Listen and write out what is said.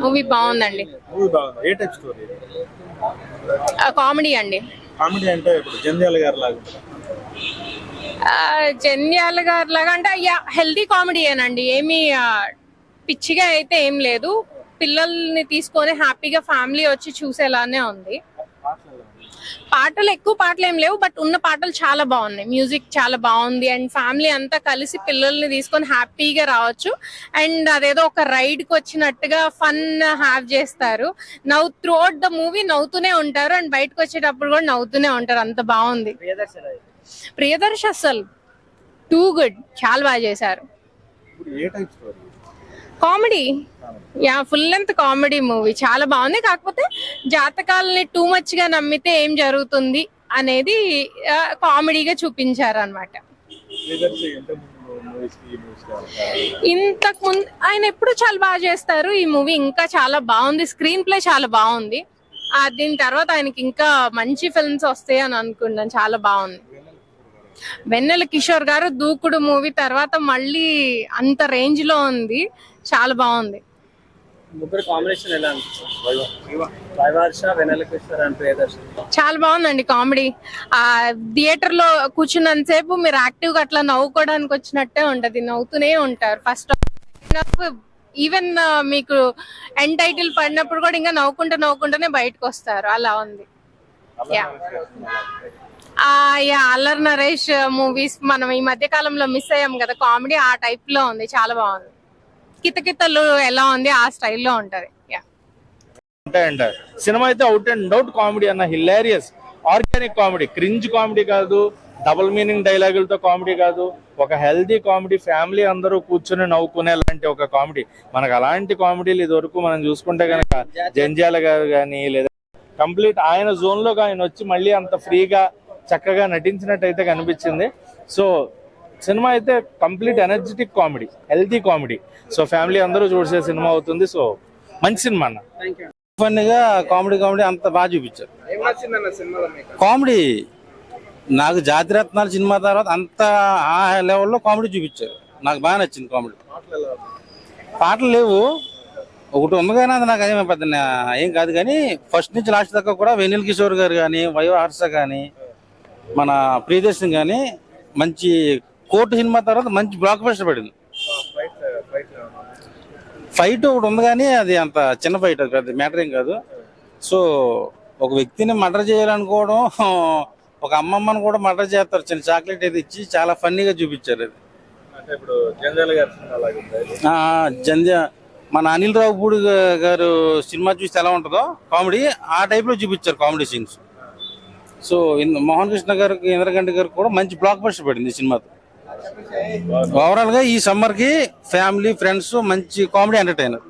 Movie బాగుందండి. Movie బాగుంది? ఏ టైప్ స్టోరీ? కామెడీ అండి. కామెడీ అంటే ఇప్పుడు జంధ్యాల గారి లాగా జంధ్యాల గారు లాగా అంటే హెల్దీ కామెడీ ఏనండి. ఏమి పిచ్చిగా అయితే ఏం లేదు. పిల్లల్ని తీసుకొని హ్యాపీగా ఫ్యామిలీ వచ్చి చూసేలానే ఉంది. పాటలు ఎక్కువ పాటలు ఏం లేవు బట్ ఉన్న పాటలు చాలా బాగున్నాయి. మ్యూజిక్ చాలా బాగుంది అండ్ ఫ్యామిలీ అంతా కలిసి పిల్లల్ని తీసుకొని హ్యాపీగా రావచ్చు. అండ్ అదేదో ఒక రైడ్కి వచ్చినట్టుగా ఫన్ హ్యావ్ చేస్తారు. నవ్వు త్రూ అవుట్ ద మూవీ నవ్వుతూనే ఉంటారు అండ్ బయటకు వచ్చేటప్పుడు కూడా నవ్వుతూనే ఉంటారు. అంత బాగుంది. ప్రియదర్శి అసలు టూ గుడ్ చాలా బాగా చేశారు. Comedy? Yeah full length comedy movie. చాలా బాగుంది. కాకపోతే జాతకాలని టూ మచ్గా నమ్మితే ఏం జరుగుతుంది అనేది కామెడీగా చూపించారు అనమాట ఇంతకు ముందు ఆయన ఎప్పుడు చాలా బాగా చేస్తారు ఈ మూవీ. ఇంకా చాలా బాగుంది. స్క్రీన్ ప్లే చాలా బాగుంది. దీని తర్వాత ఆయనకి ఇంకా మంచి ఫిల్మ్స్ వస్తాయి అని అనుకున్నాను. చాలా బాగుంది. వెన్నెల కిషోర్ గారు దూకుడు మూవీ తర్వాత మళ్ళీ అంత రేంజ్లో ఉంది. చాలా బాగుంది. ముగ్గురు కాంబినేషన్ ఎలా చాలా బాగుందండి కామెడీ. ఆ థియేటర్లో కూర్చున్నంతసేపు మీరు యాక్టివ్గా అట్లా నవ్వుకోవడానికి వచ్చినట్టే ఉంటది. నవ్వుతూనే ఉంటారు. ఫస్ట్ ఈవెన్ మీకు ఎండ్ టైటిల్ పడినప్పుడు కూడా ఇంకా నవ్వుకుంటూ నవ్వుకుంటూనే బయటకు వస్తారు. అలా ఉంది. Yeah yeah Allari Naresh movies మనం ఈ మధ్య కాలంలో మిస్ అయ్యాం కదా. కామెడీ ఆ టైప్లో ఉంది చాలా బాగుంది. కితకితలు ఎలా ఉంది ఆ స్టైల్లో ఉంటది. సినిమా అయితే అవుట్ అండ్ అవుట్ కామెడీ అన్న hilarious organic comedy cringe comedy కాదు డబుల్ మీనింగ్ డైలాగులతో కామెడీ కాదు ఒక హెల్దీ కామెడీ ఫ్యామిలీ అందరూ కూర్చొని నవ్వుకునే లాంటి ఒక కామెడీ మనకు అలాంటి కామెడీలు ఇదివరకు మనం చూసుకుంటే కనుక జంజాల గారు కానీ లేదా కంప్లీట్ ఆయన జోన్లోకి ఆయన వచ్చి మళ్ళీ అంత ఫ్రీగా చక్కగా నటించినట్టు అయితే కనిపించింది. సో సినిమా అయితే complete energetic comedy healthy comedy. So family అందరూ చూసే సినిమా అవుతుంది. సో మంచి సినిమా అన్న. ఫన్నీగా కామెడీ కామెడీ అంత బాగా చూపించారు. కామెడీ నాకు జాతిరత్నాలు సినిమా తర్వాత అంత ఆ లెవెల్లో కామెడీ చూపించారు. నాకు బాగా నచ్చింది కామెడీ. పాటలు లేవు. ఒకటి ఉంది కానీ అది నాకు ఏమి పెద్ద ఏం కాదు కానీ ఫస్ట్ నుంచి లాస్ట్ దాకా కూడా వెనిల్ కిషోర్ గారు కానీ వైవ హర్ష కానీ మన ప్రియదర్శన్ కానీ మంచి కోర్టు సినిమా తర్వాత మంచి బ్లాక్ బస్టర్ పడింది. ఫైట్ ఒకటి ఉంది కానీ అది అంత చిన్న ఫైట్ అది పెద్ద మ్యాటర్ ఏం కాదు. సో ఒక వ్యక్తిని మర్డర్ చేయాలనుకోవడం ఒక అమ్మమ్మని కూడా మర్డర్ చేస్తారు. చిన్న చాక్లెట్ అయితే ఇచ్చి చాలా ఫన్నీగా చూపించారు అది. జంధ్య మన అనిల్ రావుపూడి గారు సినిమా చూస్తే ఎలా ఉంటుందో కామెడీ ఆ type లో చూపించారు కామెడీ సీన్స్. సో ఇన్- మోహన్ కృష్ణ గారికి ఇంద్రగంటి గారికి కూడా మంచి బ్లాక్ బస్టర్ పడింది ఈ సినిమాతో. ఓవరాల్గా ఈ సమ్మర్కి ఫ్యామిలీ ఫ్రెండ్స్ మంచి కామెడీ ఎంటర్టైనర్